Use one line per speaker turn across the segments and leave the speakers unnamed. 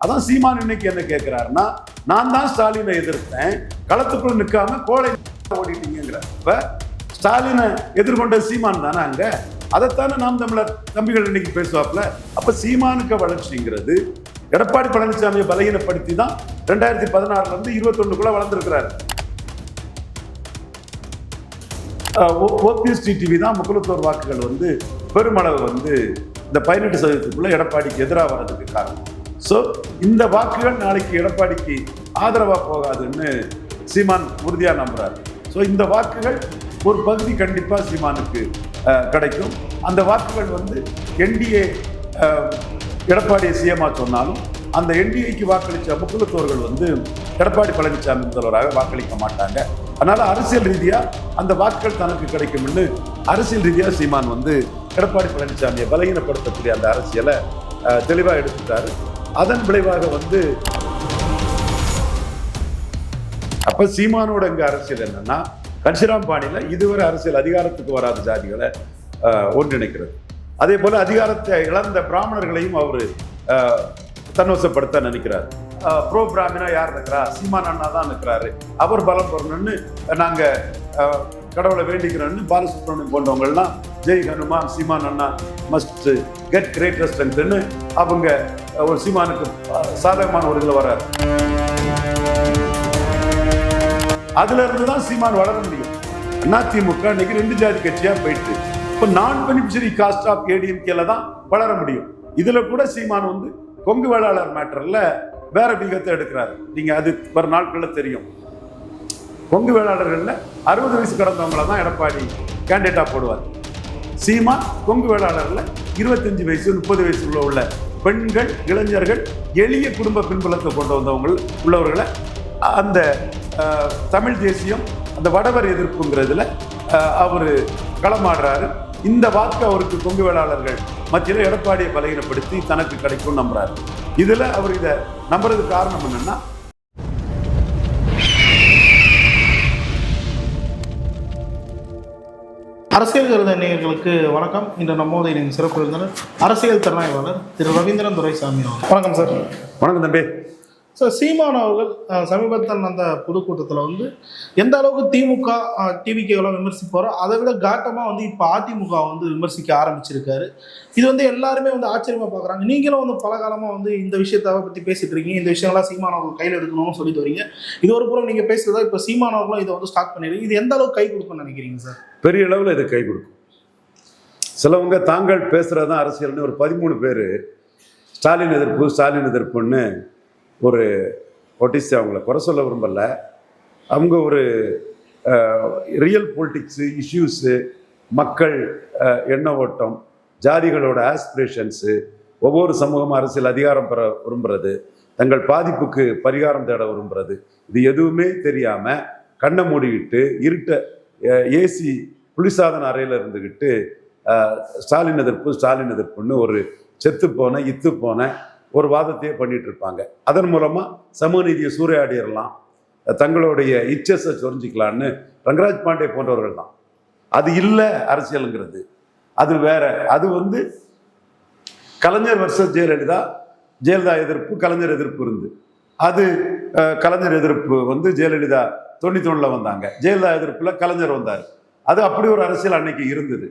அதான் சீமான் இன்னைக்கு என்ன கேட்கிறாருன்னா நான் தான் ஸ்டாலினை எதிர்த்தேன். களத்துக்குள்ள நிற்காம கோழை ஓடிட்டீங்கிற இப்ப ஸ்டாலினை எதிர்கொண்ட சீமான் தானே அங்க? அதைத்தானே நாம் தமிழர் தம்பிகள் இன்னைக்கு பேசுவாப்ல அப்ப சீமானுக்கு வளர்ச்சிங்கிறது எடப்பாடி பழனிசாமியை பலகீனப்படுத்தி தான் ரெண்டாயிரத்தி பதினாறுல இருந்து இருபத்தொன்னுக்குள்ள வளர்ந்துருக்கிறாரு. ஓபிஎஸ்டி டிவி தான் முக்குளத்தோர் வாக்குகள் வந்து பெருமளவு வந்து இந்த பதினெட்டு சதவீதத்துக்குள்ள எடப்பாடிக்கு எதிராக வர்றதுக்கு காரணம். ஸோ இந்த வாக்குகள் நாளைக்கு எடப்பாடிக்கு ஆதரவாக போகாதுன்னு சீமான் உறுதியாக நம்புறாரு. ஸோ இந்த வாக்குகள் ஒரு பகுதி கண்டிப்பாக சீமானுக்கு கிடைக்கும். அந்த வாக்குகள் வந்து என்டிஏ எடப்பாடியை சிஎம்மா சொன்னாலும் அந்த என்டிஏக்கு வாக்களித்த முக்குலத்தோர்கள் வந்து எடப்பாடி பழனிசாமி முதல்வராக வாக்களிக்க மாட்டாங்க. அதனால் அரசியல் ரீதியாக அந்த வாக்குகள் தனக்கு கிடைக்கும்னு அரசியல் ரீதியாக சீமான் வந்து எடப்பாடி பழனிசாமியை பலகீனப்படுத்தக்கூடிய அந்த அரசியலை தெளிவாக எடுத்துட்டாரு. அதன் விளைவாக வந்து அப்ப சீமானோட இங்க அரசியல் என்னன்னா கன்சிராம் பாணியில இதுவரை அரசியல் அதிகாரத்துக்கு வராத ஜாதிகளை அஹ், ஒன்றிணைக்கிறது. அதே போல அதிகாரத்தை இழந்த பிராமணர்களையும் அவர் தன்வசப்படுத்த நினைக்கிறார். ப்ரோ பிராமினா யார் இருக்கிறா சீமான் அண்ணா தான் இருக்கிறாரு அவர் பலம் பெறணும்னு நாங்க கடவுளை வேண்டிக்கிறோம்னு பாலசுப்ரமணியம் போன்றவங்கள்லாம் ஜெய் ஹனுமான் சீமான் அண்ணா மஸ்ட் கெட் கிரேட்டர் ஸ்ட்ரென்த்னு அவங்க ஒரு சீமானுக்கு சாதகமான ஒரு இதில் வர்றாரு. அதுல இருந்து தான் சீமான் வளர முடியும். அதிமுக இன்னைக்கு ரெண்டு ஜாதி கட்சியா போயிட்டு இப்போ நான் பெனிஃபிஷரி காஸ்ட் ஆஃப் ஏடிஎம்கேல தான் வளர முடியும். இதுல கூட சீமான் வந்து கொங்கு வேளாளர் மேட்டர்ல வேற விகத்தை எடுக்கிறாரு. நீங்க அது வர நாட்கள்ல தெரியும். கொங்கு வேளாளர்கள்ல அறுபது வயசு கடந்தவங்கள தான் எடப்பாடி கேண்டிடேட்டா போடுவார். சீமான் கொங்கு வேளாளர்ல இருபத்தஞ்சு வயசு முப்பது வயசு உள்ள உள்ள பெண்கள் இளைஞர்கள் எளிய குடும்ப பின்புலத்தை கொண்டு வந்தவங்க உள்ளவர்களை அந்த தமிழ் தேசியம் அந்த வடவர் எதிர்ப்புங்கிறதுல அவர் களமாடுறாரு. இந்த வாக்கு அவருக்கு கொங்கு வேளாளர்கள் மத்தியில் எடப்பாடியை பலகீனப்படுத்தி தனக்கு கிடைக்கும் நம்புறாரு. இதில் அவர் இதை நம்புறதுக்கு காரணம் என்னென்னா
அரசியல் கருத நேயர்களுக்கு வணக்கம். இன்று நம்மோடு நீங்கள் சிறப்பு விருந்தினர் அரசியல் திறனாய்வாளர் திரு ரவீந்திரன் துரைசாமி அவர்கள். வணக்கம் சார்.
வணக்கம் தம்பி.
சார் சீமான் அவர்கள் சமீபத்தில் நடந்த பொதுக்கூட்டத்தில் வந்து எந்த அளவுக்கு திமுக டிவிகேலாம் விமர்சிப்பாரோ அதை விட காட்டமாக வந்து இப்போ அதிமுக வந்து விமர்சிக்க ஆரம்பிச்சிருக்காரு. இது வந்து எல்லாருமே வந்து ஆச்சரியமா பார்க்குறாங்க நீங்களும் வந்து பல காலமாக வந்து இந்த விஷயத்தை பற்றி பேசிட்டு இருக்கீங்க. இந்த விஷயங்கள்லாம் சீமான் அவர்கள் கையில் எடுக்கணும்னு சொல்லிட்டு வரீங்க. இது ஒரு புறம் நீங்கள் பேசுறதா இப்போ சீமான் அவர்களும் இதை வந்து ஸ்டார்ட் பண்ணிடுறீங்க. இது எந்த அளவுக்கு கை கொடுக்கும்னு நினைக்கிறீங்க சார்?
பெரிய அளவில் இது கை கொடுக்கும். சிலவங்க தாங்கள் பேசுகிறது தான் அரசியல்னு ஒரு பதிமூணு பேர் ஸ்டாலின் எதிர்ப்பு ஸ்டாலின் எதிர்ப்புன்னு ஒரு ஒட்டிச்சு அவங்கள குறை சொல்ல விரும்பல. அவங்க ஒரு ரியல் பொலிட்டிக்ஸு இஷ்யூஸு மக்கள் எண்ண ஓட்டம் ஜாதிகளோட ஆஸ்பிரேஷன்ஸு ஒவ்வொரு சமூகமும் அரசியல் அதிகாரம் பெற விரும்புறது தங்கள் பாதிப்புக்கு பரிகாரம் தேட விரும்புறது இது எதுவுமே தெரியாமல் கண்ணை மூடிக்கிட்டு இருட்ட ஏசி புளிசாதன அறையில் இருந்துக்கிட்டு ஸ்டாலின் எதிர்ப்பு ஸ்டாலின் எதிர்ப்புன்னு ஒரு செத்து போன இத்து போன ஒரு வாதத்தையே பண்ணிட்டு இருப்பாங்க. அதன் மூலமாக சமூக நீதியை சூறையாடிடலாம் தங்களுடைய இச்சஸை சொரிஞ்சிக்கலான்னு ரங்கராஜ் பாண்டே போன்றவர்கள் தான். அது இல்லை அரசியலுங்கிறது. அது வேற. அது வந்து கலைஞர் வருஷம் ஜெயலலிதா. ஜெயலலிதா எதிர்ப்பு கலைஞர் எதிர்ப்பு இருந்து. அது கலைஞர் எதிர்ப்பு வந்து ஜெயலலிதா தொண்ணூத்தொன்னில் வந்தாங்க. ஜெயலலிதா எதிர்ப்பில் கலைஞர் வந்தார். அது அப்படி ஒரு அரசியல் அன்னைக்கு இருந்தது.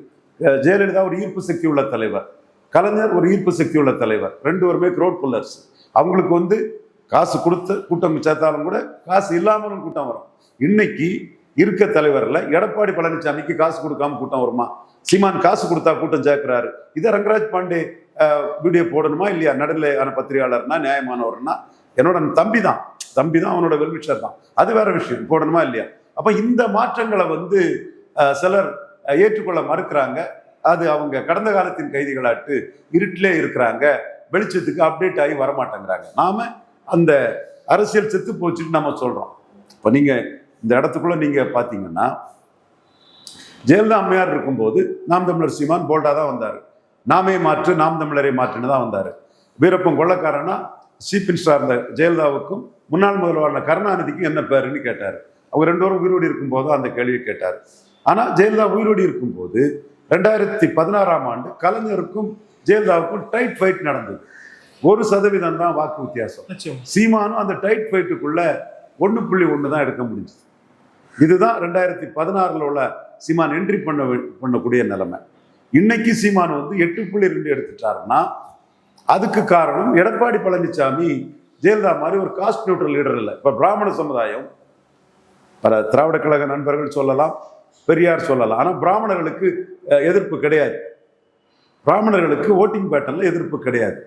ஜெயலலிதா ஒரு ஈர்ப்பு சக்தி உள்ள தலைவர். கலைஞர் ஒரு ஈர்ப்பு சக்தி உள்ள தலைவர். ரெண்டு பேருமே க்ரோட் புல்லர்ஸ் அவங்களுக்கு வந்து காசு கொடுத்து கூட்டம் சேர்த்தாலும் கூட காசு இல்லாமலும் கூட்டம் வரும். இன்னைக்கு இருக்க தலைவரில் எடப்பாடி பழனிசாமிக்கு காசு கொடுக்காம கூட்டம் வருமா? சீமான் காசு கொடுத்தா கூட்டம் சேர்க்கிறாரு. இதை ரங்கராஜ் பாண்டே வீடியோ போடணுமா இல்லையா? நடுநிலையான பத்திரிகையாளர்னா நியாயமானவர்னா? என்னோட தம்பி தான் தம்பி தான் அவனோட வெல்விஷர் தான். அது வேற விஷயம். போடணுமா இல்லையா? அப்ப இந்த மாற்றங்களை வந்து சிலர் ஏற்றுக்கொள்ள மறுக்கிறாங்க. அது அவங்க கடந்த காலத்தின் கைதிகளாட்டு இருட்டிலே இருக்கிறாங்க. வெளிச்சத்துக்கு அப்டேட் ஆகி வரமாட்டேங்கிறாங்க. நாம அந்த அரசியல் செத்து போச்சுன்னு நம்ம சொல்றோம். இப்போ நீங்க இந்த இடத்துக்குள்ள நீங்க பாத்தீங்கன்னா ஜெயலலிதா அம்மையார் இருக்கும்போது நாம் தமிழர் சீமான் போல்டா தான் வந்தார். நாமே மாற்று நாம் தமிழரை மாற்றுன்னு தான் வந்தார். வீரப்பன் கொள்ளக்காரனா சீப் மினிஸ்டராக இருந்த ஜெயலலிதாவுக்கும் முன்னாள் முதல்வரான கருணாநிதிக்கும் என்ன பேருன்னு கேட்டார். அவங்க ரெண்டு பேரும் உயிரோடு இருக்கும்போது அந்த கேள்வியை கேட்டார். ஆனால் ஜெயலலிதா உயிரோடு இருக்கும்போது ரெண்டாயிரத்தி பதினாறாம் ஆண்டு கலைஞருக்கும் ஜெயலலிதாவுக்கும் டைட் ஃபைட் நடந்தது. ஒரு சதவீதம் தான் வாக்கு வித்தியாசம். சீமானும் அந்த டைட் ஃபைட்டுக்குள்ள ஒன்று புள்ளி ஒன்று தான் எடுக்க முடிஞ்சது. இதுதான் ரெண்டாயிரத்தி பதினாறில் உள்ள சீமான் என்ட்ரி பண்ண பண்ணக்கூடிய நிலைமை. இன்னைக்கு சீமான் வந்து எட்டு புள்ளி ரெண்டு எடுத்துட்டாருன்னா அதுக்கு காரணம் எடப்பாடி பழனிசாமி ஜெயலலிதா மாதிரி ஒரு காஸ்ட் நியூட்ரல் லீடர் இல்லை. இப்போ பிராமண சமுதாயம் பல திராவிட கழக நண்பர்கள் சொல்லலாம் பெரியார் சொல்லலாம். ஆனால் பிராமணர்களுக்கு எதிர்ப்பு கிடையாது. பிராமணர்களுக்கு ஓட்டிங் பேட்டர்ல எதிர்ப்பு கிடையாது.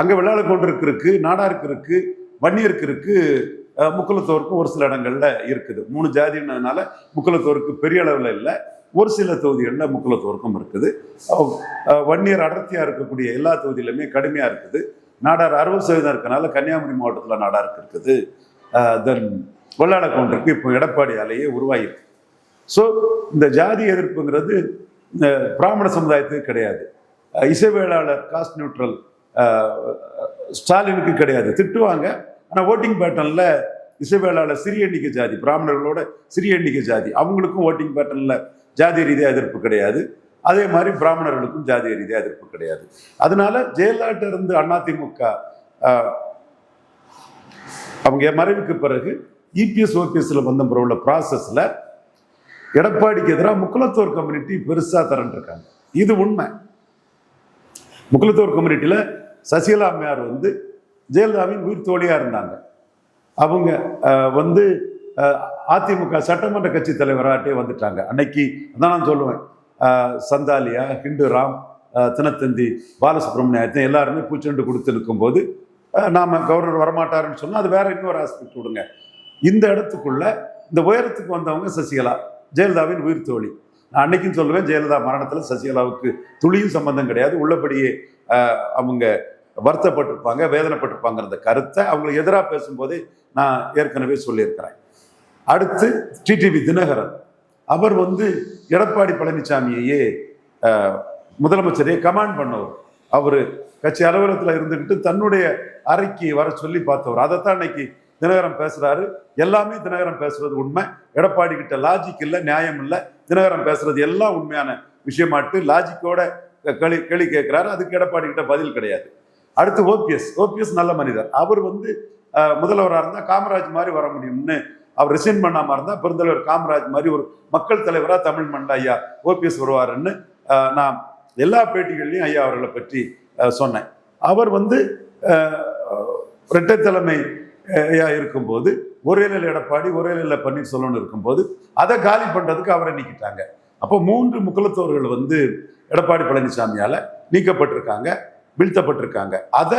அங்கே வெள்ளாள கொண்டிருக்கு இருக்கு நாடாருக்கு இருக்கு வன்னியருக்கு இருக்கு முக்குலத்தோருக்கும் ஒரு சில இடங்கள்ல இருக்குது. மூணு ஜாதின்றதுனால முக்குலத்தோருக்கு பெரிய அளவில் இல்லை. ஒரு சில தொகுதிகளில் முக்குலத்தோருக்கும் இருக்குது. வன்னியர் அடர்த்தியாக இருக்கக்கூடிய எல்லா தொகுதியிலுமே கடுமையாக இருக்குது. நாடார் அறுபது சதவீதம் இருக்கனால கன்னியாகுமரி மாவட்டத்தில் நாடாருக்கு இருக்குது. தென் வெள்ளாள கவுண்டருக்கு இப்போ அலையே உருவாகிருக்கு ஸோ இந்த ஜாதி எதிர்ப்புங்கிறது இந்த பிராமண சமுதாயத்துக்கு கிடையாது. இசைவேளாளர் காஸ்ட் நியூட்ரல் ஸ்டாலினுக்கு கிடையாது. திட்டுவாங்க ஆனால் ஓட்டிங் பேட்டர்னில் இசைவேளாளர் சிறிய எண்ணிக்கை ஜாதி பிராமணர்களோட சிறிய எண்ணிக்கை ஜாதி அவங்களுக்கும் ஓட்டிங் பேட்டர்னில் ஜாதி ரீதியாக எதிர்ப்பு கிடையாது. அதே மாதிரி பிராமணர்களுக்கும் ஜாதி ரீதியாக எதிர்ப்பு கிடையாது. அதனால ஜெயலலிதா இருந்து அதிமுக அவங்க மறைவுக்கு பிறகு இபிஎஸ் ஓபிஎஸ்ல வந்த பிறகு உள்ள ப்ராசஸில் எடப்பாடிக்கு எதிராக முக்குலத்தோர் கம்யூனிட்டி பெருசாக திரண்டிருக்காங்க. இது உண்மை. முக்குலத்தோர் கம்யூனிட்டியில் சசிகலா அம்மையார் வந்து ஜெயலலிதாவின் உயிர் தோழியாக இருந்தாங்க. அவங்க வந்து அதிமுக சட்டமன்ற கட்சி தலைவராட்டே வந்துட்டாங்க. அன்னைக்கு அதான் நான் சொல்லுவேன். சந்தாலியா ஹிண்டு ராம் தினத்தந்தி பாலசுப்ரமணியத்தை எல்லாருமே பூச்செண்டு கொடுத்துருக்கும் போது நாம் கவர்னர் வரமாட்டாருன்னு சொன்னால் அது வேற இன்னொரு ஆஸ்பெக்ட் விடுங்க. இந்த இடத்துக்குள்ள இந்த உயரத்துக்கு வந்தவங்க சசிகலா ஜெயலலிதாவின் உயிர் தோழி. நான் அன்னைக்கும் சொல்லுவேன் ஜெயலலிதா மரணத்தில் சசிகலாவுக்கு துளியும் சம்பந்தம் கிடையாது. உள்ளபடியே அவங்க வருத்தப்பட்டிருப்பாங்க வேதனைப்பட்டிருப்பாங்கிறத கருத்தை அவங்களுக்கு எதிராக பேசும்போதே நான் ஏற்கனவே சொல்லியிருக்கிறேன். அடுத்து டிடிவி தினகரன். அவர் வந்து எடப்பாடி பழனிசாமியையே முதலமைச்சரையே கமாண்ட் பண்ணவர். அவர் கட்சி அலுவலகத்தில் இருந்துக்கிட்டு தன்னுடைய அறைக்கு வர சொல்லி பார்த்தவர். அதைத்தான் இன்னைக்கு தினகரன் பேசுறாரு. எல்லாமே தினகரன் பேசுறது உண்மை. எடப்பாடி கிட்ட லாஜிக் இல்லை நியாயம் இல்லை. தினகரன் பேசுறது எல்லாம் உண்மையான விஷயமாட்டு லாஜிக்கோட களி கேள்வி கேட்கிறாரு அதுக்கு எடப்பாடி கிட்ட பதில் கிடையாது. அடுத்து ஓபிஎஸ். ஓபிஎஸ் நல்ல மனிதர். அவர் வந்து முதல்வராக இருந்தால் காமராஜ் மாதிரி வர முடியும்னு அவர் ரிசைன் பண்ணாம இருந்தால் பெருந்தலைவர் காமராஜ் மாதிரி ஒரு மக்கள் தலைவராக தமிழ் மண்ட ஐயா ஓபிஎஸ் வருவாருன்னு நான் எல்லா பேட்டிகள்லையும் ஐயா அவர்களை பற்றி சொன்னேன். அவர் வந்து ரெட்டை இரட்டை தலைமை இருக்கும்போது ஒரே நிலை எடப்பாடி ஒரே நிலை பன்னீர்செல்வம்னு இருக்கும்போது அதை காலி பண்றதுக்கு அவரை நீக்கிட்டாங்க. அப்போ மூன்று முக்கலத்தோர்கள் வந்து எடப்பாடி பழனிசாமியால நீக்கப்பட்டிருக்காங்க வீழ்த்தப்பட்டிருக்காங்க. அதை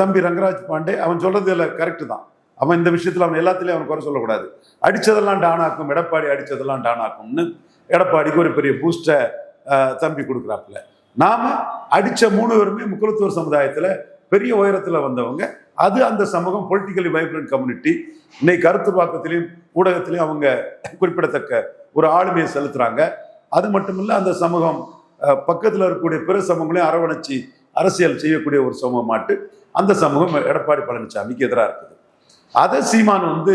தம்பி ரங்கராஜ் பாண்டே அவன் சொல்றது இல்லை கரெக்டு தான். அவன் இந்த விஷயத்தில் அவன் எல்லாத்துலேயும் அவன் குறை சொல்லக்கூடாது. அடித்ததெல்லாம் டானாக்கும் எடப்பாடி அடித்ததெல்லாம் டானாக்கும்னு எடப்பாடிக்கு ஒரு பெரிய பூஸ்டை தம்பி கொடுக்குறாப்புல. நாம அடித்த மூணு பேருமே முக்குலத்தூர் சமுதாயத்தில் பெரிய உயரத்தில் வந்தவங்க. அது அந்த சமூகம் பொலிட்டிக்கலி வைப்ரண்ட் கம்யூனிட்டி இன்னைக்கு கருத்துருவாக்கத்திலையும் ஊடகத்திலையும் அவங்க குறிப்பிடத்தக்க ஒரு ஆளுமையை செலுத்துகிறாங்க அது மட்டுமில்ல அந்த சமூகம் பக்கத்தில் இருக்கக்கூடிய பிற சமூகங்களையும் அரவணைச்சு அரசியல் செய்யக்கூடிய ஒரு சமூகமாட்டு அந்த சமூகம் எடப்பாடி பழனிசாமிக்கு எதிராக இருக்குது. அதை சீமான் வந்து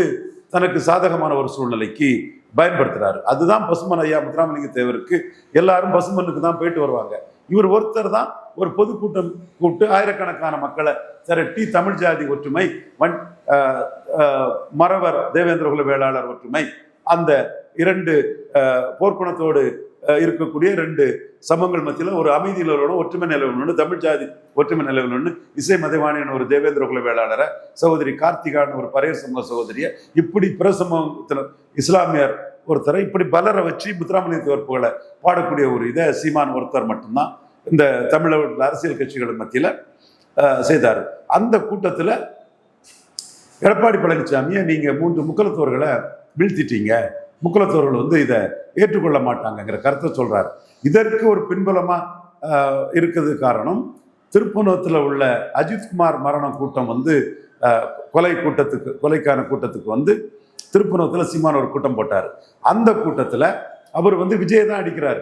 தனக்கு சாதகமான ஒரு சூழ்நிலைக்கு பயன்படுத்துறாரு. அதுதான் பசுமன் ஐயா முத்துராமலிங்க தேவருக்கு எல்லாரும் பசுமனுக்கு தான் போயிட்டு வருவாங்க. இவர் ஒருத்தர் தான் ஒரு பொதுக்கூட்டம் கூப்பிட்டு ஆயிரக்கணக்கான மக்களை திரட்டி தமிழ் ஜாதி ஒற்றுமை வன் மறவர் தேவேந்திரகுல வேளாளர் ஒற்றுமை அந்த இரண்டு போர்க்குணத்தோடு இருக்கக்கூடிய ரெண்டு சமங்கள் மத்தியில் ஒரு அமைதி நிலவணும் ஒற்றுமை நிலவணும்னு தமிழ் ஜாதி ஒற்றுமை நிலவணும்னு இசை மதிவாணியன் ஒரு தேவேந்திர குல வேளாளரை சகோதரி கார்த்திகான்னு ஒரு பரையர் சமூக சகோதரியை இப்படி பிற சமூகத்தில் இஸ்லாமியர் ஒருத்தரை இப்படி பலரை வச்சு முத்துராமலிங்க தோற்புகளை பாடக்கூடிய ஒரு இதை சீமான் ஒருத்தர் மட்டும்தான் இந்த தமிழக அரசியல் கட்சிகள் மத்தியில் செய்தார். அந்த கூட்டத்தில் எடப்பாடி பழனிசாமியை நீங்கள் மூன்று முக்கலத்தோர்களை வீழ்த்திட்டீங்க. முக்கலத்தோர்கள் வந்து இதை ஏற்றுக்கொள்ள மாட்டாங்கங்கிற கருத்தை சொல்கிறார் இதற்கு ஒரு பின்புலமாக இருக்கிறது காரணம் திருப்புணத்தில் உள்ள அஜித்குமார் மரண கூட்டம் வந்து கொலை கூட்டத்துக்கு கொலைக்கான கூட்டத்துக்கு வந்து திருப்புணத்தில் சீமான் ஒரு கூட்டம் போட்டார். அந்த கூட்டத்தில் அவர் வந்து விஜய் தான் அடிக்கிறார்.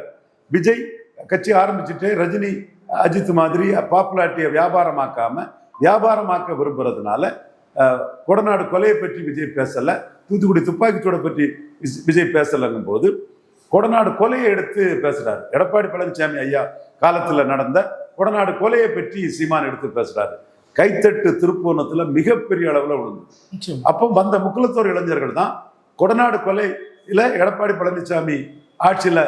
விஜய் கட்சி ஆரம்பிச்சுட்டு ரஜினி அஜித் மாதிரி பாப்புலாரிட்டியை வியாபாரமாக்காமல் வியாபாரமாக்க விரும்புறதுனால கொடநாடு கொலையை பற்றி விஜய் பேசல தூத்துக்குடி துப்பாக்கிச்சூட பற்றி விஜய் பேசலங்கும் போது கொடநாடு கொலையை எடுத்து பேசுறாரு. எடப்பாடி பழனிசாமி ஐயா காலத்துல நடந்த கொடநாடு கொலையை பற்றி சீமான் எடுத்து பேசுறாரு. கைத்தட்டு திருப்பூணத்துல மிகப்பெரிய அளவில்
நிச்சயம்.
அப்போ வந்த முக்குலத்தோர் இளைஞர்கள் தான் கொடநாடு கொலையில எடப்பாடி பழனிசாமி ஆட்சியில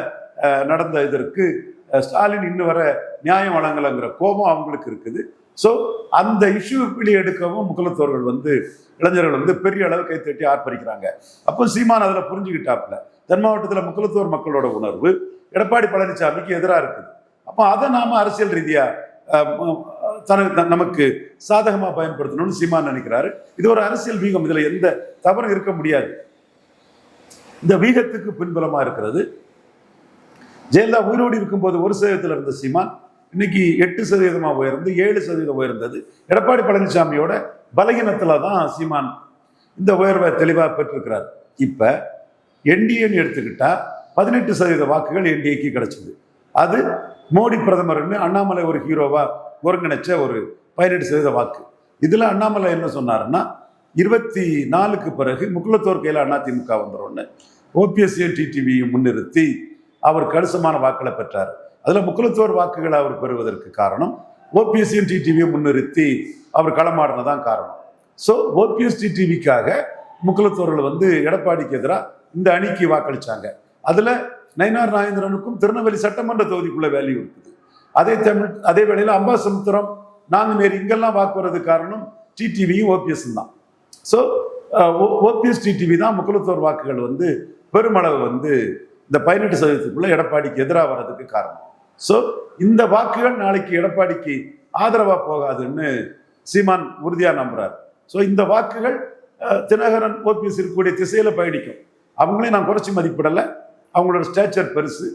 நடந்த இதற்கு ஸ்டாலின் இன்னும் வர நியாயம் வழங்கலைங்கிற கோபம் அவங்களுக்கு இருக்குது. ஸோ அந்த இஷ்யூ வெளியே எடுக்கவும் முக்குலத்தோர்கள் வந்து இளைஞர்கள் வந்து பெரிய அளவு கைத்தட்டி ஆர்ப்பரிக்கிறாங்க. அப்போ சீமான் அதில் புரிஞ்சுக்கிட்டாப்புல. தென் மாவட்டத்தில் முக்குலத்தோர் மக்களோட உணர்வு எடப்பாடி பழனிசாமிக்கு எதிராக இருக்குது. அப்போ அதை நாம அரசியல் ரீதியாக தனக்கு நமக்கு சாதகமாக பயன்படுத்தணும்னு சீமான் நினைக்கிறாரு. இது ஒரு அரசியல் வீகம். இதில் எந்த தவறும் இருக்க முடியாது. இந்த வீகத்துக்கு பின்புலமாக இருக்கிறது. ஜெயலலிதா உயிரோடு இருக்கும்போது ஒரு சேகத்தில் இருந்த சீமான் இன்னைக்கு எட்டு சதவீதமா உயர்ந்து ஏழு சதவீதம் உயர்ந்தது. எடப்பாடி பழனிசாமியோட பலகீனத்துல தான் சீமான் இந்த உயர்வை தெளிவாக பெற்றிருக்கிறார். இப்ப என்டிஏன்னு எடுத்துக்கிட்டா பதினெட்டு சதவீத வாக்குகள் என்டிஏக்கு கிடைச்சது. அது மோடி பிரதமர்னு அண்ணாமலை ஒரு ஹீரோவா ஒருங்கிணைச்ச ஒரு பதினெட்டு சதவீத வாக்கு. இதுல அண்ணாமலை என்ன சொன்னாருன்னா இருபத்தி நாலுக்கு பிறகு முக்குலத்தோர் கையில் அதிமுக வந்துடும் ஓபிஎஸ்சியும் டிடிவியும் முன்னிறுத்தி அவர் கணிசமான வாக்களை பெற்றார். அதில் முக்குலத்தோர் வாக்குகளை அவர் பெறுவதற்கு காரணம். ஓபிஎஸ்சியும் டிடிவியும் முன்னிறுத்தி அவர் களமாடினதான் காரணம். ஸோ ஓபிஎஸ் டிடிவிக்காக முக்குலத்தோர்கள் வந்து எடப்பாடிக்கு எதிராக இந்த அணிக்கு வாக்களிச்சாங்க. அதில் நயினார் நாகேந்திரனுக்கும் திருநெல்வேலி சட்டமன்ற தொகுதிக்குள்ள வேல்யூ இருக்குது. அதே தமிழ் அதே வேளையில் அம்பாசமுத்திரம் நாங்குநேரி இங்கெல்லாம் வாக்கு வர்றதுக்கு காரணம் டிடிவியும் ஓபிஎஸ் தான். ஸோ ஓபிஎஸ் டிடிவி தான் முக்குலத்தோர் வாக்குகள் வந்து பெருமளவு வந்து இந்த பதினெட்டு சதவீதத்துக்குள்ள எடப்பாடிக்கு எதிராக வர்றதுக்கு காரணம். ஸோ இந்த வாக்குகள் நாளைக்கு எடப்பாடிக்கு ஆதரவாக போகாதுன்னு சீமான் உறுதியாக நம்புறார். ஸோ இந்த வாக்குகள் தினகரன் ஓபிஎஸ் இருக்கக்கூடிய திசையில் பயணிக்கும். அவங்களையும் நான் குறைச்சி மதிப்பிடலை. அவங்களோட ஸ்டேச்சர் பெருசு.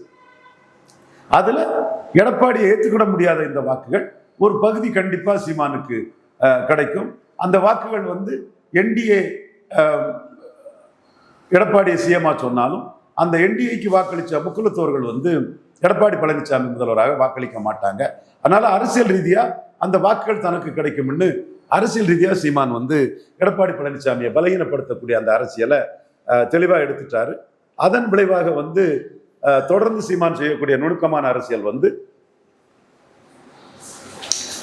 அதில் எடப்பாடியை ஏற்றுக்கிட முடியாத இந்த வாக்குகள் ஒரு பகுதி கண்டிப்பாக சீமானுக்கு கிடைக்கும். அந்த வாக்குகள் வந்து என்டிஏ எடப்பாடியை சிஎம்மா சொன்னாலும் அந்த என்டிஏக்கு வாக்களித்த முக்குலத்தோர்கள் வந்து எடப்பாடி பழனிசாமி முதல்வராக வாக்களிக்க மாட்டாங்க. அதனால் அரசியல் ரீதியாக அந்த வாக்குகள் தனக்கு கிடைக்கும்னு அரசியல் ரீதியாக சீமான் வந்து எடப்பாடி பழனிசாமியை பலகீனப்படுத்தக்கூடிய அந்த அரசியலை தெளிவாக எடுத்துட்டாரு. அதன் விளைவாக வந்து தொடர்ந்து சீமான் செய்யக்கூடிய நுணுக்கமான அரசியல் வந்து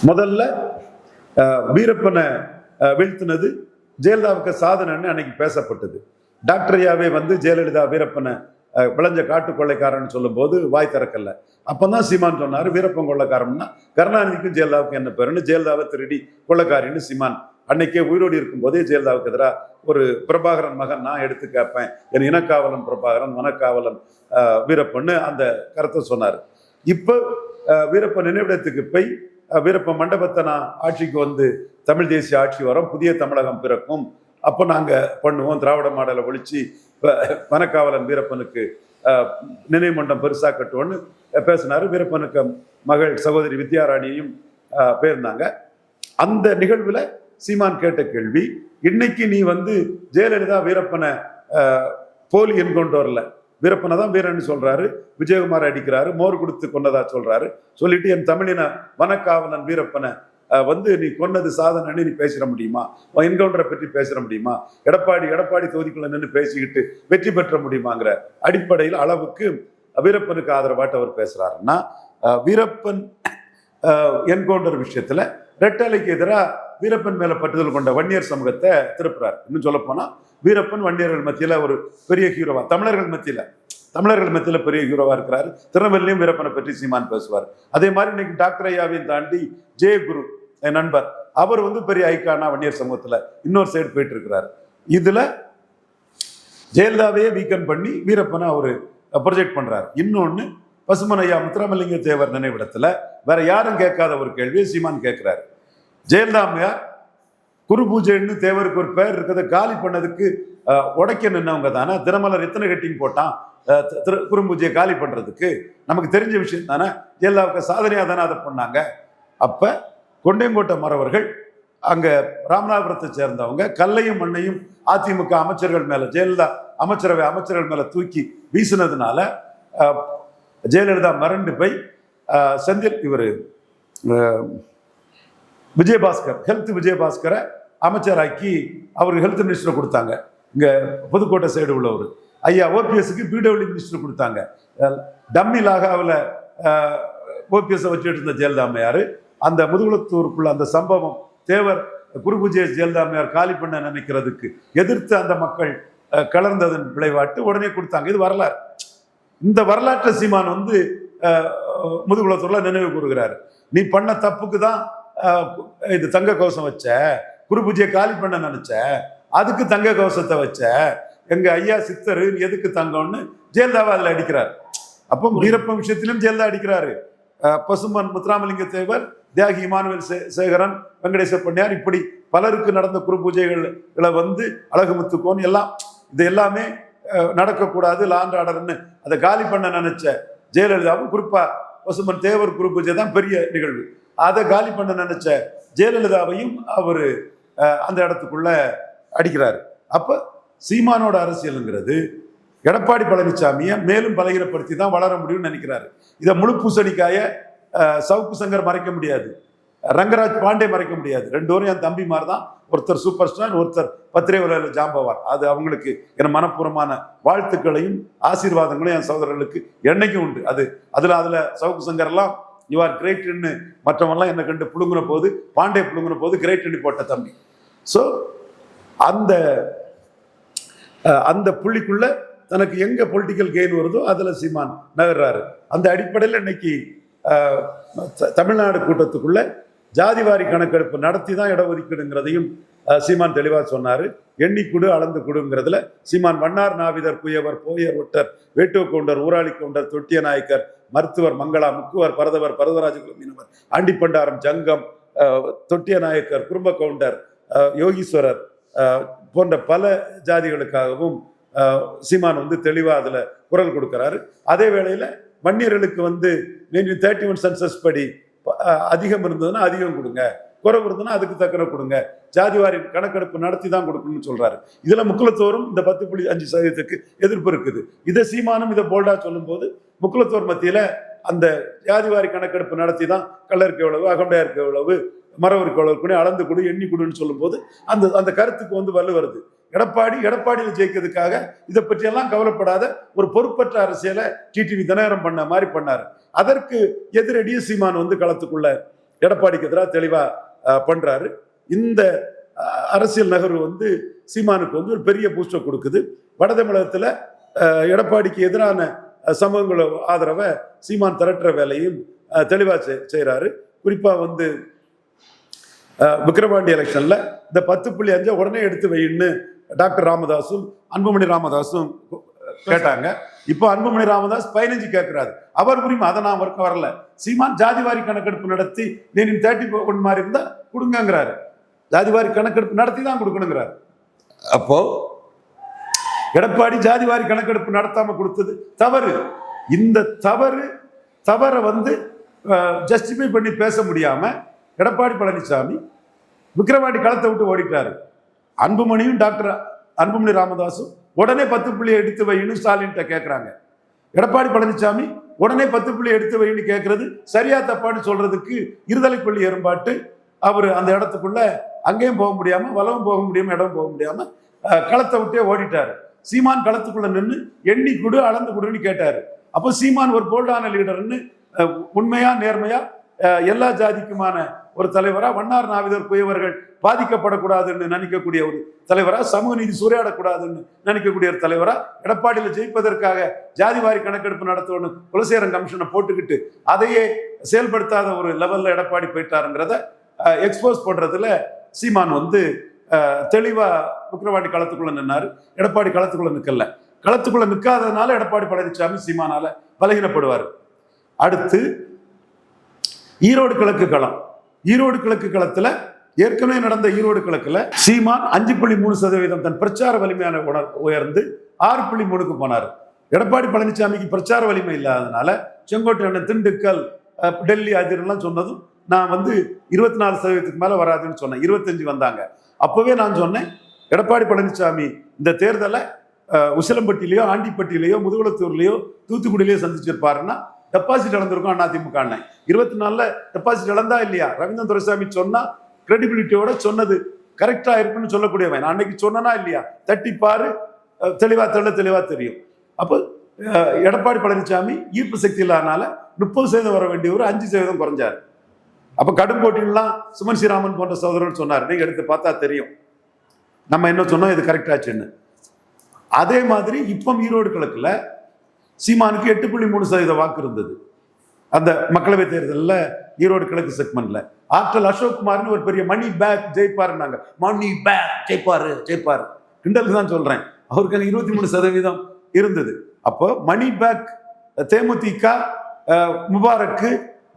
முதல்ல வீரப்பனை வீழ்த்தினது ஜெயலலிதாவுக்கு சாதனைன்னு அன்னைக்கு பேசப்பட்டது. டாக்டரியாவே வந்து ஜெயலலிதா வீரப்பனை விளைஞ்ச காட்டு கொள்ளைக்காரன் சொல்லும்போது வாய் திறக்கல. அப்பதான் சீமான் சொன்னார் வீரப்பன் கொள்ளைக்காரன்னா கருணாநிதிக்கும் ஜெயலலிதாவுக்கு என்ன பேருன்னு? ஜெயலலிதாவை திருடி கொள்ளைக்காரின்னு சீமான். அன்னைக்கே உயிரோடு இருக்கும்போதே ஜெயலலிதாவுக்கு எதிராக ஒரு பிரபாகரன் மகன் நான் எடுத்து கேட்பேன். என் இனக்காவலன் பிரபாகரன் மனக்காவலன் அஹ், வீரப்பன்னு அந்த கருத்தை சொன்னார். இப்போ வீரப்ப வீரப்பன் நினைவிடத்துக்கு போய் வீரப்ப வீரப்பன் மண்டபத்தை நான் ஆட்சிக்கு வந்து தமிழ் தேசிய ஆட்சி வரும் புதிய தமிழகம் பிறக்கும் அப்போ நாங்கள் பண்ணுவோம். திராவிட மாடலை ஒழிச்சு இப்போ வனக்காவலன் வீரப்பனுக்கு நினைவு மண்டம் பெருசாக கட்டுவோன்னு பேசினாரு. வீரப்பனுக்கு மகள் சகோதரி வித்யாராணியையும் போயிருந்தாங்க அந்த நிகழ்வில் சீமான் கேட்ட கேள்வி இன்னைக்கு நீ வந்து ஜெயலலிதா வீரப்பனை போலி என்கொண்டு வரல வீரப்பனை தான் வீரன்னு சொல்றாரு. விஜயகுமார் அடிக்கிறாரு. மோர் கொடுத்து கொண்டதா சொல்றாரு. சொல்லிட்டு என் தமிழின வனக்காவலன் வீரப்பனை வந்து நீ கொன்னது சாதனைன்னு நீ பேசிட முடியுமா? என்கவுண்டரை பற்றி பேசிட முடியுமா? எடப்பாடி எடப்பாடி தொகுதிக்குள்ள நின்று பேசிக்கிட்டு வெற்றி பெற்ற முடியுமாங்கிற அடிப்படையில் அளவுக்கு வீரப்பனுக்கு ஆதரவாட்டு அவர் பேசுறாருன்னா வீரப்பன் என்கவுண்டர் விஷயத்துல ரெட்டலைக்கு எதிராக வீரப்பன் மேல பட்டுதல் கொண்ட வன்னியர் சமூகத்தை திருப்புறார். இன்னும் சொல்ல போனா வீரப்பன் வன்னியர்கள் மத்தியில ஒரு பெரிய ஹீரோவா தமிழர்கள் மத்தியில தமிழர்கள் மத்தியில பெரிய ஹீரோவா இருக்கிறாரு. திருநெல்வேலியும் வீரப்பனை பற்றி சீமான் பேசுவார். அதே மாதிரி இன்னைக்கு டாக்டர் ஐயாவையும் தாண்டி ஜெயகுரு என் நண்பர். அவர் வந்து பெரிய ஐக்கானா வன்னியர் சமூகத்தில் இன்னொரு சைடு போயிட்டு இருக்கிறார் இதில் ஜெயலலிதாவையே வீக்கன் பண்ணி வீரப்பனை அவர் ப்ரொஜெக்ட் பண்ணுறார் இன்னொன்று பசுமன் ஐயா முத்துராமலிங்க தேவர் நினைவிடத்தில் வேற யாரும் கேட்காத ஒரு கேள்வியை சீமான் கேட்குறாரு. ஜெயலலிதா அம்மையார் குரு பூஜைன்னு தேவருக்கு ஒரு பேர் இருக்கிறத காலி பண்ணதுக்கு உடைக்க நின்னவங்க தானே தினமலர் எத்தனை கட்டிங் போட்டான் திரு குரு பூஜையை காலி பண்ணுறதுக்கு நமக்கு தெரிஞ்ச விஷயம் தானே ஜெயலலிதாவுக்கு சாதனையாக தானே அதை பண்ணாங்க. அப்போ கொண்டேங்கோட்டை மறவர்கள் அங்கே ராமநாதபுரத்தை சேர்ந்தவங்க கல்லையும் மண்ணையும் அதிமுக அமைச்சர்கள் மேலே ஜெயலலிதா அமைச்சரவை அமைச்சர்கள் மேலே தூக்கி வீசினதுனால ஜெயலலிதா மரண்டு போய் செந்தில் இவர் விஜயபாஸ்கர் ஹெல்த் விஜயபாஸ்கரை அமைச்சராக்கி அவருக்கு ஹெல்த் மினிஸ்டர் கொடுத்தாங்க. இங்கே புதுக்கோட்டை சைடு உள்ளவர். ஐயா ஓபிஎஸ்க்கு பிடபிள்யூ மினிஸ்டர் கொடுத்தாங்க. டம்மி லாகாவில் ஓபிஎஸ் வச்சுட்டு இருந்த ஜெயலலிதா அம்மையார் அந்த முதுகுளத்தூருக்குள்ள அந்த சம்பவம் தேவர் குரு பூஜை ஜெயலலிதாமையார் காலி பண்ண நினைக்கிறதுக்கு எதிர்த்து அந்த மக்கள் கலர்ந்ததன் விளைவாட்டு உடனே கொடுத்தாங்க. இது வரலாறு. இந்த வரலாற்று சீமான் வந்து முதுகுலத்தூர்ல நினைவு கூறுகிறார். நீ பண்ண தப்புக்கு தான் இது தங்க கவசம் வச்ச குரு பூஜையை காலி பண்ண நினைச்ச அதுக்கு தங்க கவசத்தை வச்ச எங்க ஐயா சித்தரு எதுக்கு தங்கம்னு ஜெயலலிதாவை அதுல அடிக்கிறார். அப்போ வீரப்பன் விஷயத்திலும் ஜெயலலிதா அடிக்கிறாரு. அஹ், பசும்பன் முத்துராமலிங்க தேவர் தியாகி இமானுவேல் சே- சேகரன் வெங்கடேச பண்ணியார் இப்படி பலருக்கு நடந்த குரு பூஜைகளை வந்து அழகுமுத்துக்கோன் எல்லாம் இது எல்லாமே நடக்கக்கூடாது லாண்ட் ஆர்டர்னு அதை காலி பண்ண நினைச்ச ஜெயலலிதாவும் குறிப்பா பசுமன் தேவர் குரு பூஜை தான் பெரிய நிகழ்வு. அதை காலி பண்ண நினைச்ச ஜெயலலிதாவையும் அவர் அந்த இடத்துக்குள்ள அடிக்கிறார். அப்ப சீமானோட அரசியலுங்கிறது எடப்பாடி பழனிசாமியை மேலும் பலகீனப்படுத்தி தான் வளர முடியும்னு நினைக்கிறாரு. இதை முழு பூசணிக்காய சவுக்கு சங்கர் மறைக்க முடியாது. ரங்கராஜ் பாண்டே மறைக்க முடியாது. ரெண்டு பேரும் என் தம்பி மாதிரி தான் ஒருத்தர் சூப்பர் ஸ்டார் ஒருத்தர் பத்திரை உலகில் ஜாம்பவார் அது அவங்களுக்கு என் மனப்பூர்வமான வாழ்த்துக்களையும் ஆசீர்வாதங்களையும் என் சகோதரர்களுக்கு என்னைக்கும் உண்டு. அது அதில் அதில் சவுக்கு சங்கர்லாம் யூஆர் கிரேட்னு மற்றவங்கலாம் என்னை கண்டு புழுங்குன போது பாண்டே புழுங்குன போது கிரேட்னு போட்ட தம்பி. ஸோ அந்த அந்த புள்ளிக்குள்ள தனக்கு எங்கே பொலிட்டிக்கல் கெயின் வருதோ அதில் சீமான் நகர்றாரு. அந்த அடிப்படையில் இன்னைக்கு தமிழ்நாடு கூட்டத்துக்குள்ள ஜாதிவாரி கணக்கெடுப்பு நடத்தி தான் இடஒதுக்கீடுங்கிறதையும் ஒதுக்கீடுங்கிறதையும் சீமான் தெளிவாக சொன்னார். எண்ணி குடு அளந்து குடுங்கிறதுல சீமான் வண்ணார் நாவிதர் குயவர் போயர் ஒட்டர் வேட்டுவ கவுண்டர் ஊராளி கவுண்டர் தொட்டிய நாயக்கர் மருத்துவர் மங்களா முக்குவர் பரதவர் பரதராஜகுல மீனவர் ஆண்டிப்பண்டாரம் ஜங்கம் தொட்டிய நாயக்கர் குடும்ப கவுண்டர் யோகீஸ்வரர் போன்ற பல ஜாதிகளுக்காகவும் சீமான் வந்து தெளிவாக அதில் குரல் கொடுக்குறாரு. அதே வேளையில் வன்னியர்களுக்கு வந்து தேர்ட்டி ஒன் சென்சஸ் படி அதிகம் இருந்ததுன்னா அதிகம் கொடுங்க. குறைவு இருந்ததுன்னா அதுக்கு தக்கன கொடுங்க. ஜாதிவாரி கணக்கெடுப்பு நடத்தி தான் கொடுக்கணும்னு சொல்றாரு. இதுல முக்குலத்தோரும் இந்த பத்து புள்ளி அஞ்சு சதவீதத்துக்கு எதிர்ப்பு இருக்குது. இதை சீமானம் இதை போல்டா சொல்லும்போது முக்குலத்தோர் மத்தியில அந்த ஜாதிவாரி கணக்கெடுப்பு நடத்தி தான் கல்லருக்கு எவ்வளவு அகண்டையாருக்கு எவ்வளவு மரவருக்கு எவ்வளவு கூட அளந்து கொடு எண்ணி கொடுன்னு சொல்லும்போது அந்த அந்த கருத்துக்கு வந்து வலு வருது எடப்பாடி எடப்பாடியில் ஜெயிக்கிறதுக்காக இதை பற்றியெல்லாம் கவலைப்படாத ஒரு பொறுப்பற்ற அரசியலை டிடிவி தினகரம் பண்ண மாதிரி பண்ணார். அதற்கு எதிரடியே சீமான் வந்து களத்துக்குள்ள எடப்பாடிக்கு எதிராக தெளிவாக பண்ணுறாரு இந்த அரசியல் நகர்வு வந்து சீமானுக்கு வந்து ஒரு பெரிய பூஸ்டர் கொடுக்குது. வட தமிழகத்தில் எடப்பாடிக்கு எதிரான சமூகங்கள ஆதரவை சீமான் திரட்டுற வேலையும் தெளிவாக தெளிவா செய்- செய்றாரு. வந்து அஹ், விக்கிரவாண்டி இந்த பத்து புள்ளி அஞ்சை உடனே எடுத்து வைன்னு டாக்டர் ராமதாஸும் அன்புமணி ராமதாஸும் கேட்டாங்க. இப்போ அன்புமணி ராமதாஸ் பதினஞ்சு கேட்கிறாரு அவர் உரிமை அதை நான் ஒர்க்க வரல. சீமான் ஜாதிவாரி கணக்கெடுப்பு நடத்தி நீ தேர்ட்டி ஒன் மாதிரி இருந்தா கொடுங்கங்கிறாரு. ஜாதிவாரி கணக்கெடுப்பு நடத்தி தான் கொடுக்கணுங்கிறாரு. அப்போ எடப்பாடி ஜாதிவாரி கணக்கெடுப்பு நடத்தாம கொடுத்தது தவறு. இந்த தவறு தவறை வந்து ஜஸ்டிஃபை பண்ணி பேச முடியாம எடப்பாடி பழனிசாமி விக்கிரவாண்டி களத்தை விட்டு ஓடிட்டாரு. அன்புமணியும் டாக்டர் அன்புமணி ராமதாஸும் உடனே பத்து புள்ளி எடுத்து வைன்னு ஸ்டாலின்கிட்ட கேட்குறாங்க எடப்பாடி பழனிசாமி உடனே பத்து புள்ளி எடுத்து வைன்னு கேட்கறது சரியா தப்பான்னு சொல்றதுக்கு இருதலை புள்ளி எறும்பாட்டு அவர் அந்த இடத்துக்குள்ள அங்கேயும் போக முடியாம வளவும் போக முடியாம இடம் போக முடியாம களத்தை விட்டே ஓடிட்டாரு. சீமான் களத்துக்குள்ள நின்று எண்ணி கொடு அளந்து கொடுன்னு கேட்டாரு. அப்போ சீமான் ஒரு போல்டான லீடர்னு உண்மையாக உண்மையா நேர்மையா எல்லா ஜாதிக்குமான ஒரு தலைவராக வண்ணார் நாவிதர் குயவர்கள் பாதிக்கப்படக்கூடாதுன்னு நினைக்கக்கூடிய ஒரு தலைவரா சமூக நீதி சூறையாடக்கூடாதுன்னு நினைக்கக்கூடிய ஒரு தலைவரா எடப்பாடியில் ஜெயிப்பதற்காக ஜாதிவாரி கணக்கெடுப்பு நடத்தணும் குலசேரன் கமிஷனை போட்டுக்கிட்டு அதையே செயல்படுத்தாத ஒரு லெவல்ல எடப்பாடி போயிட்டாருங்கிறத எக்ஸ்போஸ் பண்றதுல சீமான் வந்து தெளிவாக தெளிவா களத்துக்குள்ளே நின்னார். நின்னாரு எடப்பாடி களத்துக்குள்ளே நிற்கல களத்துக்குள்ளே நிற்காததுனால எடப்பாடி பழனிசாமி சீமானால பலகீனப்படுவார். அடுத்து ஈரோடு கிழக்கு களம். ஈரோடு கிழக்கு களத்துல ஏற்கனவே நடந்த ஈரோடு கிழக்குல சீமான் அஞ்சு புள்ளி மூணு சதவீதம் தன் பிரச்சார வலிமையான உணர் உயர்ந்து ஆறு புள்ளி மூணுக்கு போனார். எடப்பாடி பழனிசாமிக்கு பிரச்சார வலிமை இல்லாதனால செங்கோட்டையன் திண்டுக்கல் டெல்லி அதிரெல்லாம் சொன்னதும் நான் வந்து இருபத்தி நாலு சதவீதத்துக்கு மேல வராதுன்னு சொன்னேன். இருபத்தஞ்சு வந்தாங்க. அப்பவே நான் சொன்னேன் எடப்பாடி பழனிசாமி இந்த தேர்தலை அஹ், உசிலம்பட்டியிலையோ ஆண்டிப்பட்டியிலையோ முதுகுளத்தூர்லையோ தூத்துக்குடியிலையோ சந்திச்சிருப்பாருன்னா டெபாசிட் இழந்திருக்கும் அதிமுக இருபத்தி நாலுல டெபாசிட் இழந்தா இல்லையா? ரவீந்திரன் துரைசாமி சொன்னா கிரெடிபிலிட்டியோட சொன்னது கரெக்டா இருக்குன்னு சொல்லக்கூடியவன். நான் அன்னைக்கு சொன்னனா இல்லையா? தட்டி பாரு தெளிவா தெள்ள தெளிவா தெரியும். அப்போ எடப்பாடி பழனிசாமி ஈர்ப்பு சக்தி இல்லாதனால முப்பது சதவீதம் வர வேண்டியவர் அஞ்சு சதவீதம் குறைஞ்சார். அப்போ கடும் போட்டின்லாம் சுமன் ஸ்ரீராமன் போன்ற சோதரன் சொன்னார். நீங்க எடுத்து பார்த்தா தெரியும். நம்ம என்ன சொன்னோம்? இது கரெக்டாச்சுன்னு அதே மாதிரி இப்போ ஈரோடு கிழக்குல சீமானுக்கு எட்டு புள்ளி மூணு சதவீத வாக்கு இருந்தது. அந்த மக்களவை தேர்தலில் ஈரோடு கிழக்கு செக்மெண்ட்ல. ஆற்றல் அசோக் குமார்னு ஒரு பெரிய மணி பேக் ஜெயிப்பாருன்னாங்க. Money back ஜெயிப்பாரு ஜெயிப்பாரு. கிண்டலுக்கு தான் சொல்றேன். அவருக்கு அங்க இருபத்தி மூணு சதவீதம் இருந்தது. அப்போ மணி பேக் தேமுதிக முபாரக்கு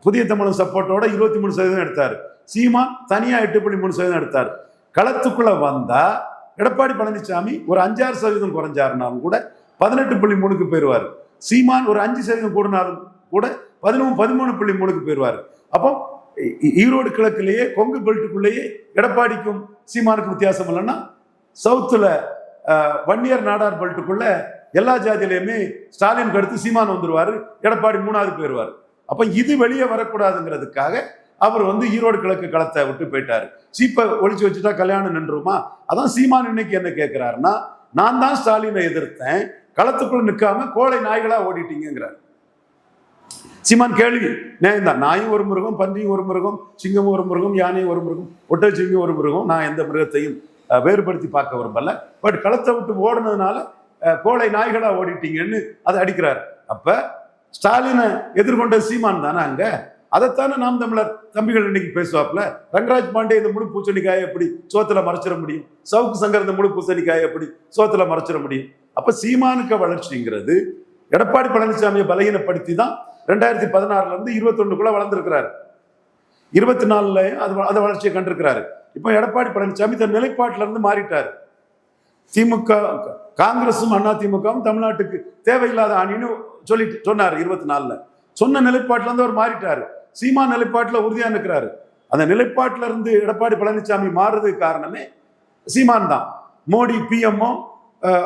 புதிய தமிழ் சப்போர்ட்டோட இருபத்தி மூணு சதவீதம் எடுத்தார். சீமான் தனியா எட்டு புள்ளி மூணு சதவீதம் எடுத்தார். களத்துக்குள்ள வந்தா எடப்பாடி பழனிசாமி ஒரு அஞ்சாறு சதவீதம் குறைஞ்சாருனாலும் கூட பதினெட்டு புள்ளி மூணுக்கு போயிடுவார் சீமான் ஒரு அஞ்சு சதவீதம் கூடினாலும் கூட பதினொன்று பதிமூணு புள்ளி மூணுக்கு போயிடுவார். அப்போ ஈரோடு கிழக்குலேயே கொங்கு பெல்ட்டுக்குள்ளேயே எடப்பாடிக்கும் சீமானுக்கும் வித்தியாசம் இல்லைன்னா சவுத்தில் வன்னியர் நாடார் பெல்ட்டுக்குள்ள எல்லா ஜாதியிலையுமே ஸ்டாலின் அடுத்து சீமான் வந்துடுவார் எடப்பாடி மூணாவது போயிடுவார். அப்போ இது வெளியே வரக்கூடாதுங்கிறதுக்காக அவர் வந்து ஈரோடு கிழக்கு களத்தை விட்டு போயிட்டார். சீப்பை ஒழிச்சு வச்சுட்டா கல்யாணம் நின்றுமா அதான் சீமான் இன்னைக்கு என்ன கேட்கிறாருன்னா நான் தான் ஸ்டாலினை எதிர்த்தேன் களத்துக்குள்ள நிற்காம கோழை நாய்களா ஓடிட்டீங்கிறார் சீமான் கேள்வி நான் தான் நாயும் ஒரு மிருகம் பன்றியும் ஒரு மிருகம் சிங்கமும் ஒரு மிருகம் யானையும் ஒரு மிருகம் ஒட்டச்சிங்கம் ஒரு மிருகம். நான் எந்த மிருகத்தையும் வேறுபடுத்தி பார்க்க விரும்பல. பட் களத்தை விட்டு ஓடுனதுனால கோழை நாய்களா ஓடிட்டீங்கன்னு அதை அடிக்கிறார். அப்ப ஸ்டாலினை எதிர்கொண்ட சீமான் தானே அங்க? அதைத்தானே நாம் தமிழர் தம்பிகள் இன்னைக்கு பேசுவாப்ல ரங்கராஜ் பாண்டே இந்த முழு பூசணிக்காயை எப்படி சோத்துல மறைச்சிட முடியும்? சவுக்கு சங்கர் இந்த முழு பூசணிக்காயை எப்படி சோத்துல மறைச்சிட முடியும்? அப்போ சீமானுக்கு வளர்ச்சிங்கிறது எடப்பாடி பழனிசாமியை பலகீனப்படுத்தி தான் ரெண்டாயிரத்தி பதினாறுல இருந்து இருபத்தொன்னுக்குள்ள வளர்ந்துருக்கிறாரு. இருபத்தி நாலுல அது அந்த வளர்ச்சியை கண்டிருக்கிறாரு. இப்போ எடப்பாடி பழனிசாமி தன் நிலைப்பாட்டில இருந்து மாறிட்டார். திமுக காங்கிரஸும் அண்ணா திமுகவும் தமிழ்நாட்டுக்கு தேவையில்லாத அணின்னு சொல்லிட்டு சொன்னார் இருபத்தி நாலுல சொன்ன நிலைப்பாட்டில இருந்து அவர் மாறிட்டார். சீமா நிலைப்பாட்டில் உறுதியா நிற்கிறாரு அந்த நிலைப்பாட்டில இருந்து எடப்பாடி பழனிசாமி மாறுறதுக்கு காரணமே சீமான் தான். மோடி பிஎம்ஓ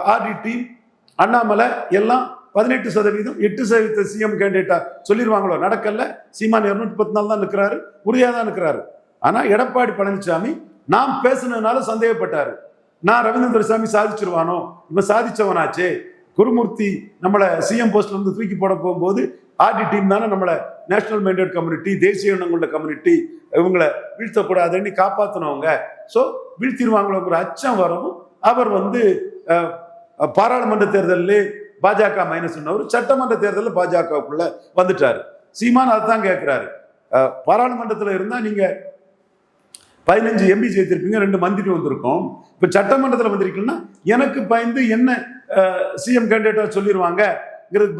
ஆர்டிடி அண்ணாமலை எல்லாம் பதினெட்டு சதவீதம் எட்டு சதவீத சிஎம் கேண்டிடேட்டா சொல்லிடுவாங்களோ நடக்கல சீமான் இருநூத்தி பத்து நாள் தான் நிற்கிறாரு உறுதியாக தான் நிற்கிறாரு ஆனால் எடப்பாடி பழனிசாமி நாம் பேசுனதுனால சந்தேகப்பட்டார். நான் ரவீந்திர சாமி சாதிச்சிருவானோ? இவன் சாதிச்சவனாச்சே. குருமூர்த்தி நம்மளை சிஎம் போஸ்ட்ல இருந்து தூக்கி போட போகும்போது ஆர்டி டீம் தானே நம்மளை நேஷனல் மைண்டட் கம்யூனிட்டி தேசிய எண்ணங்குள்ள கம்யூனிட்டி இவங்களை வீழ்த்தக்கூடாதுன்னு காப்பாற்றினவங்க ஸோ வீழ்த்திடுவாங்களோங்கிற அச்சம் வரவும் அவர் வந்து பாராளுமன்ற தேர்தலில் பாஜக மைனஸ் சொன்னவர். சட்டமன்ற தேர்தலில் பாஜகவுக்குள்ள வந்துட்டார். சீமான் அதுதான் கேட்கிறாரு பாராளுமன்றத்தில் இருந்தால் நீங்கள் பதினஞ்சு எம்பி சேர்த்திருப்பீங்க ரெண்டு மந்திரி வந்திருக்கோம். இப்போ சட்டமன்றத்தில் வந்திருக்கீங்கன்னா எனக்கு பயந்து என்ன சிஎம் கேண்டிடேட்டாக சொல்லிடுவாங்க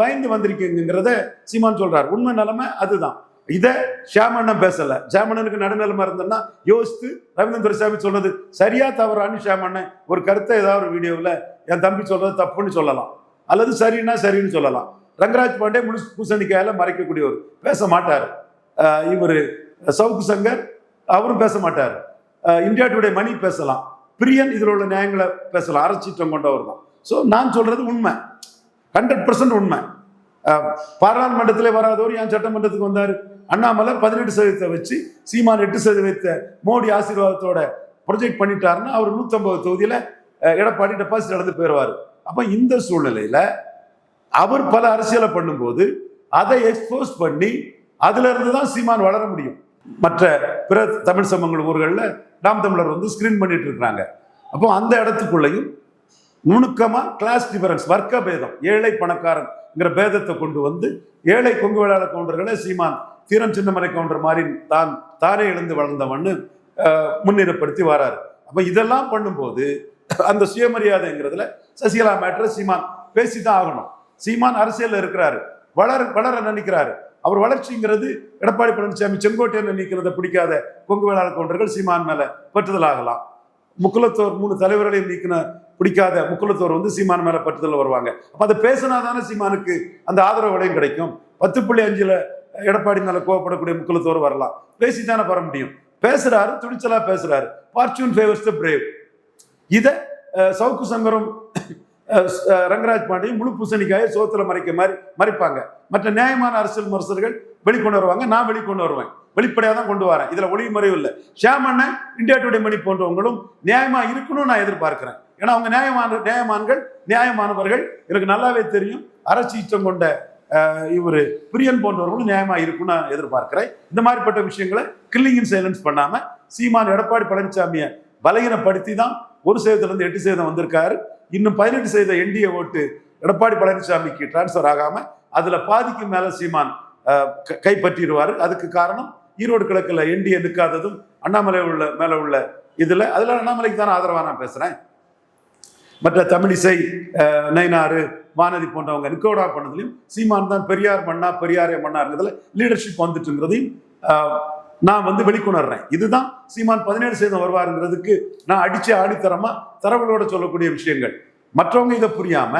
பயந்து வந்திருக்கீங்கிறத சீமான் சொல்றார். உண்மை நிலைமை அதுதான். இதை ஷியாமண்ணன் பேசல. ஷியாமண்ணனுக்கு நடுநிலைமை இருந்ததுன்னா யோசித்து ரவீந்திர சாமி சொல்றது சரியா தவறான்னு ஷியாமண்ணன் ஒரு கருத்தை ஏதாவது ஒரு வீடியோவில் என் தம்பி சொல்றது தப்புன்னு சொல்லலாம். அல்லது சரின்னா சரின்னு சொல்லலாம். ரங்கராஜ் பாண்டே முழு பூசணிக்காயில் மறைக்கக்கூடியவர். பேச மாட்டார். இவர் சவுக்கு சங்கர் அவரும் பேச மாட்டார். இந்தியா டுடே மணி பேசலாம். பிரியன் இதில் உள்ள நியாயங்களை பேசலாம். அரசிட்டம் கொண்டவர் தான். ஸோ நான் சொல்றது உண்மை. ஹண்ட்ரட் பர்சன்ட் உண்மை. பாராளுமன்றத்திலே வராதவர் ஏன் சட்டமன்றத்துக்கு வந்தார்? அண்ணாமலை பதினெட்டு சதவீதத்தை வச்சு சீமான் எட்டு சதவீதத்தை மோடி ஆசீர்வாதத்தோட ப்ரொஜெக்ட் பண்ணிட்டாருன்னா அவர் நூற்றம்பது தொகுதியில் எடப்பாடி டெபாசிட் நடந்து போயிடுவார் அப்போ இந்த சூழ்நிலையில் அவர் பல அரசியலை பண்ணும்போது அதை எக்ஸ்போஸ் பண்ணி அதுலேருந்து தான் சீமான் வளர முடியும். மற்ற பிற தமிழ் சமங்கள் ஊர்களில் நாம் தமிழர் வந்து ஸ்கிரீன் பண்ணிட்டு இருக்கிறாங்க. அப்போ அந்த இடத்துக்குள்ளேயும் நுணுக்கமாக கிளாஸ் டிஃபரன்ஸ் வர்க்க பேதம் ஏழை பணக்காரன்ங்கிற பேதத்தை கொண்டு வந்து ஏழை கொங்கு வேளாள கவுண்டர்களை சீமான் தீரம் சின்னமலை கவுண்டர் மாதிரி தான் தானே எழுந்து வளர்ந்தவன்னு முன்னிறப்படுத்தி முன்னிலைப்படுத்தி வராரு. அப்ப இதெல்லாம் பண்ணும்போது அந்த சுயமரியாதைங்கிறதுல சசிகலா மேட்ரு சீமான் பேசி தான் ஆகணும். சீமான் அரசியலில் இருக்கிறாரு. வளர வளர நினைக்கிறாரு. அவர் வளர்ச்சிங்கிறது எடப்பாடி பழனிசாமி செங்கோட்டையில் நினைக்கிறத பிடிக்காத கொங்கு வேளாள கவுண்டர்கள் சீமான் மேல பற்றுதல் ஆகலாம். முக்குலத்தோர் மூணு தலைவர்களையும் நீக்கின பிடிக்காத முக்குலத்தோர் வந்து சீமான் மேல பற்றுதல் வருவாங்க. அப்ப அதை பேசினா தானே சீமானுக்கு அந்த ஆதரவு விலையும் கிடைக்கும். பத்து புள்ளி அஞ்சுல எடப்பாடி மேலே கோவப்படக்கூடிய முக்குலத்தோர் வரலாம். பேசி தானே வர முடியும். பேசுறாரு துணிச்சலா பேசுறாரு. ஃபார்ச்சூன் ஃபேவர்ஸ் த பிரேவ் இதை சவுக்கு சங்கரம் ரங்கராஜ் பாண்டியன் முழு பூசணிக்காயை சோத்துல மறைக்க மாதிரி மறைப்பாங்க. மற்ற நியாயமான அரசியல் விமர்சகர்கள் வெளிக்கொண்டு வருவாங்க. நான் வெளிக்கொண்டு வருவேன். வெளிப்படையாக தான் கொண்டு வரேன். இதில் ஒளிவு மறைவு இல்லை. ஷியாம் இந்தியா டுடே மணி போன்றவங்களும் நியாயமாக இருக்கணும்னு நான் எதிர்பார்க்கிறேன். ஏன்னா அவங்க நியாயமான நியாயமான்கள் நியாயமானவர்கள். எனக்கு நல்லாவே தெரியும். அரசு இச்சம் கொண்ட இவர் பிரியன் போன்றவர்களும் நியாயமாக இருக்கும்னு நான் எதிர்பார்க்கிறேன். இந்த மாதிரிப்பட்ட விஷயங்களை கில்லிங் இன் சைலன்ஸ் பண்ணாமல் சீமான் எடப்பாடி பழனிசாமியை பலகீனப்படுத்தி தான் ஒரு சதவீதத்துல எட்டு சதவீதம் வந்திருக்காரு. இன்னும் பதினெட்டு சதவீத என்டிஏ ஓட்டு எடப்பாடி பழனிசாமிக்கு டிரான்ஸ்ஃபர் ஆகாமல் அதில் பாதிக்கு மேலே சீமான் கைப்பற்றிடுவார். அதுக்கு காரணம் ஈரோடு கிழக்கில் என்டிஏ நிற்காததும் அண்ணாமலை உள்ள மேலே உள்ள இதில். அதில் அண்ணாமலைக்கு தானே ஆதரவாக நான் பேசுகிறேன் மற்ற தமிழிசை நயினாறு வானதி போன்றவங்க நிக்கோடா பண்ணதுலையும் சீமான் தான் பெரியார் மண்ணா பெரியாரே மண்ணாங்கிறதுல லீடர்ஷிப் வந்துட்டுங்கிறதையும் நான் வந்து வெளிக்கொணர்றேன். இதுதான் சீமான் பதினேழு சதவீதம் வருவாருங்கிறதுக்கு நான் அடிச்சு ஆடித்தரமா தரவுகளோட சொல்லக்கூடிய விஷயங்கள். மற்றவங்க இதை புரியாம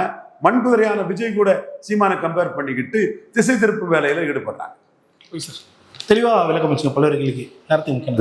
மண்குதிரையான விஜய் கூட சீமானை கம்பேர் பண்ணிக்கிட்டு திசை திருப்பு வேலையில ஈடுபட்டாங்க
சார். தெளிவாக விளக்கம் வச்சுங்க பல்வேறு கேள்விக்கு நேரத்தை முக்கியம்